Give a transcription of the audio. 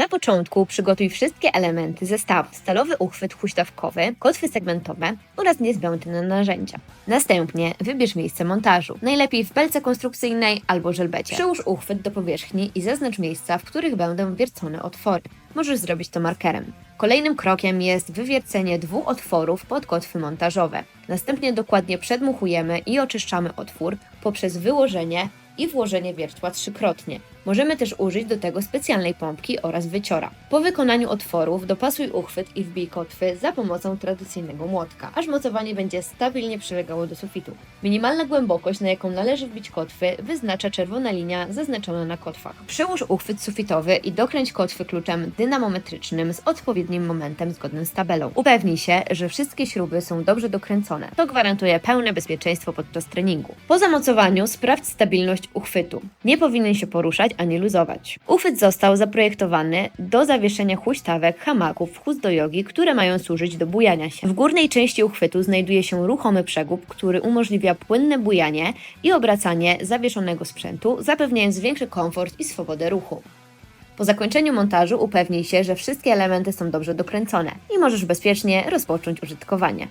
Na początku przygotuj wszystkie elementy zestawu. Stalowy uchwyt huśtawkowy, kotwy segmentowe oraz niezbędne narzędzia. Następnie wybierz miejsce montażu, najlepiej w belce konstrukcyjnej albo żelbecie. Przyłóż uchwyt do powierzchni i zaznacz miejsca, w których będą wiercone otwory. Możesz zrobić to markerem. Kolejnym krokiem jest wywiercenie dwóch otworów pod kotwy montażowe. Następnie dokładnie przedmuchujemy i oczyszczamy otwór poprzez wyłożenie i włożenie wiertła trzykrotnie. Możemy też użyć do tego specjalnej pompki oraz wyciora. Po wykonaniu otworów dopasuj uchwyt i wbij kotwy za pomocą tradycyjnego młotka, aż mocowanie będzie stabilnie przylegało do sufitu. Minimalna głębokość, na jaką należy wbić kotwy, wyznacza czerwona linia zaznaczona na kotwach. Przyłóż uchwyt sufitowy i dokręć kotwy kluczem dynamometrycznym z odpowiednim momentem zgodnym z tabelą. Upewnij się, że wszystkie śruby są dobrze dokręcone. To gwarantuje pełne bezpieczeństwo podczas treningu. Po zamocowaniu sprawdź stabilność uchwytu. Nie powinien się poruszać ani luzować. Uchwyt został zaprojektowany do zawieszenia huśtawek, hamaków, chust do jogi, które mają służyć do bujania się. W górnej części uchwytu znajduje się ruchomy przegub, który umożliwia płynne bujanie i obracanie zawieszonego sprzętu, zapewniając większy komfort i swobodę ruchu. Po zakończeniu montażu upewnij się, że wszystkie elementy są dobrze dokręcone i możesz bezpiecznie rozpocząć użytkowanie.